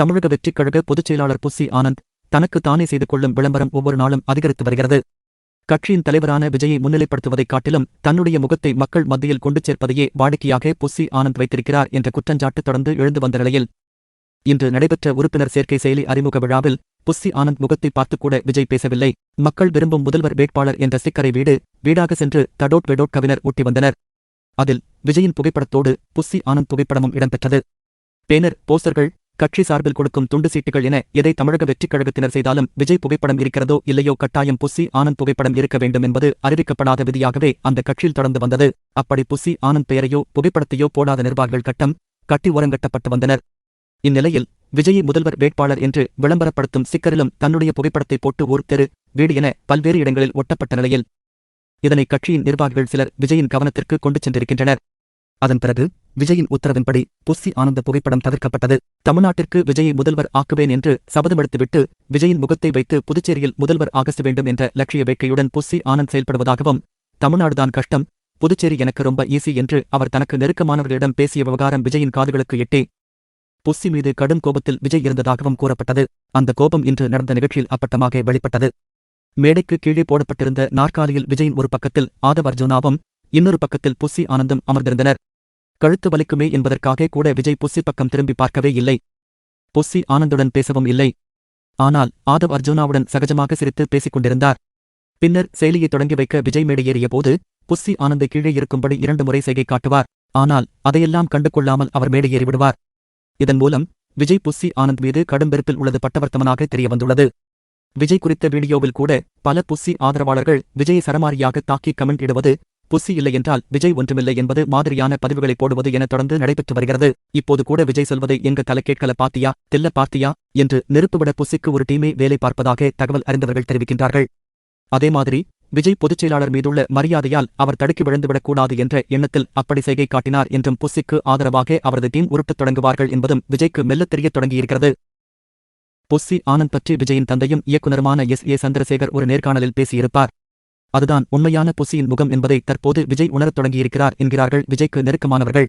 தமிழக வெற்றிக் கழக பொதுச் செயலாளர் புஸ்ஸி ஆனந்த் தனக்கு தானே செய்து கொள்ளும் விளம்பரம் ஒவ்வொரு நாளும் அதிகரித்து வருகிறது. கட்சியின் தலைவரான விஜயை முன்னிலைப்படுத்துவதைக் காட்டிலும் தன்னுடைய முகத்தை மக்கள் மத்தியில் கொண்டு சேர்ப்பதையே வாடிக்கையாக புஸ்ஸி ஆனந்த் வைத்திருக்கிறார் என்ற குற்றஞ்சாட்டு தொடர்ந்து எழுந்து வந்த நிலையில் இன்று நடைபெற்ற உறுப்பினர் சேர்க்கை செயலி அறிமுக விழாவில் புஸ்ஸி ஆனந்த் முகத்தை பார்த்துக்கூட விஜய் பேசவில்லை. மக்கள் விரும்பும் முதல்வர் வேட்பாளர் என்ற சிக்கரை வீடு வீடாக சென்று தடோட் வெடோட் கவினர் ஒட்டி வந்தனர். அதில் விஜயின் புகைப்படத்தோடு புஸ்ஸி ஆனந்த் புகைப்படமும் இடம்பெற்றது. பேனர் போஸ்டர்கள் கட்சி சார்பில் கொடுக்கும் துண்டு சீட்டுகள் என எதை தமிழக வெற்றிக் கழகத்தினர் செய்தாலும் விஜய் புகைப்படம் இருக்கிறதோ இல்லையோ கட்டாயம் புஸ்ஸி ஆனந்த் புகைப்படம் இருக்க வேண்டும் என்பது அறிவிக்கப்படாத விதியாகவே அந்த கட்சியில் தொடர்ந்து வந்தது. அப்படி புஸ்ஸி ஆனந்த் பெயரையோ புகைப்படத்தையோ போடாத நிர்வாகிகள் கட்டம் கட்டி ஓரங்கட்டப்பட்டு வந்தனர். இந்நிலையில் விஜயை முதல்வர் வேட்பாளர் என்று விளம்பரப்படுத்தும் சிக்கரிலும் தன்னுடைய புகைப்படத்தை போட்டு ஊர் தெரு வீடு என பல்வேறு இடங்களில் ஒட்டப்பட்ட நிலையில் இதனை கட்சியின் நிர்வாகிகள் சிலர் விஜயின் கவனத்திற்கு கொண்டு சென்றிருக்கின்றனர். அதன் பிறகு விஜயின் உத்தரவின்படி புஸ்ஸி ஆனந்த புகைப்படம் தவிர்க்கப்பட்டது. தமிழ்நாட்டிற்கு விஜயை முதல்வர் ஆக்குவேன் என்று சபதமெடுத்துவிட்டு விஜயின் முகத்தை வைத்து புதுச்சேரியில் முதல்வர் ஆகச வேண்டும் என்ற லட்சிய வேட்கையுடன் புஸ்ஸி ஆனந்த் செயல்படுவதாகவும் தமிழ்நாடுதான் கஷ்டம் புதுச்சேரி எனக்கு ரொம்ப ஈஸி என்று அவர் தனக்கு நெருக்கமானவர்களிடம் பேசிய விவகாரம் விஜயின் காதுகளுக்கு எட்டி புஸ்ஸி மீது கடும் கோபத்தில் விஜய் இருந்ததாகவும் கூறப்பட்டது. அந்த கோபம் இன்று நடந்த நிகழ்ச்சியில் அப்பட்டமாக வெளிப்பட்டது. மேடைக்கு கீழே போடப்பட்டிருந்த நாற்காலியில் விஜயின் ஒரு பக்கத்தில் ஆதவ் அர்ஜுனாவும் இன்னொரு பக்கத்தில் புஸ்ஸி ஆனந்தும் அமர்ந்திருந்தனர். கழுத்து வலிக்குமே என்பதற்காக கூட விஜய் புஸ்ஸி பக்கம் திரும்பி பார்க்கவே இல்லை. புஸ்ஸி ஆனந்துடன் பேசவும் இல்லை. ஆனால் ஆதவ் அர்ஜுனாவுடன் சகஜமாக சிரித்து பேசிக் கொண்டிருந்தார். பின்னர் செயலியை தொடங்கி வைக்க விஜய் மேடை ஏறிய போது புஸ்ஸி ஆனந்தை கீழே இருக்கும்படி இரண்டு முறை செய்கை காட்டுவார். ஆனால் அதையெல்லாம் கண்டு கொள்ளாமல் அவர் மேடை இதன் மூலம் விஜய் புஸ்ஸி ஆனந்த் மீது கடும் வெறுப்பில் உள்ளது பட்டவர்த்தமனாக தெரியவந்துள்ளது. விஜய் குறித்த வீடியோவில் கூட பல புஸ்ஸி ஆதரவாளர்கள் விஜயை சரமாரியாக தாக்கி கமெண்ட் இடுவது புஸ்ஸி இல்லை என்றால் விஜய் ஒன்றுமில்லை என்பது மாதிரியான பதிவுகளை போடுவது என தொடர்ந்து நடைபெற்று வருகிறது. இப்போது கூட விஜய் சொல்வதை எங்க தலை கேட்கல பாத்தியா தில்ல பார்த்தியா என்று நெருப்புவிட புஸ்ஸிக்கு ஒரு டீமே வேலை பார்ப்பதாக தகவல் அறிந்தவர்கள் தெரிவிக்கின்றார்கள். அதே மாதிரி விஜய் பொதுச் செயலாளர் மீதுள்ள மரியாதையால் அவர் தடுக்கி விழுந்துவிடக்கூடாது என்ற எண்ணத்தில் அப்படி செய்கை காட்டினார் என்றும் புஸ்ஸிக்கு ஆதரவாக அவரது டீம் உருட்டத் தொடங்குவார்கள் என்பதும் விஜய்க்கு மெல்லத் தெரியத் தொடங்கியிருக்கிறது. புஸ்ஸி ஆனந்த் பற்றி விஜயின் தந்தையும் இயக்குனருமான எஸ் ஏ சந்திரசேகர் ஒரு நேர்காணலில் பேசியிருப்பார். அதுதான் உண்மையான புசியின் முகம் என்பதை தற்போது விஜய் உணரத் தொடங்கியிருக்கிறார் என்கிறார்கள் விஜய்க்கு நெருக்கமானவர்கள்.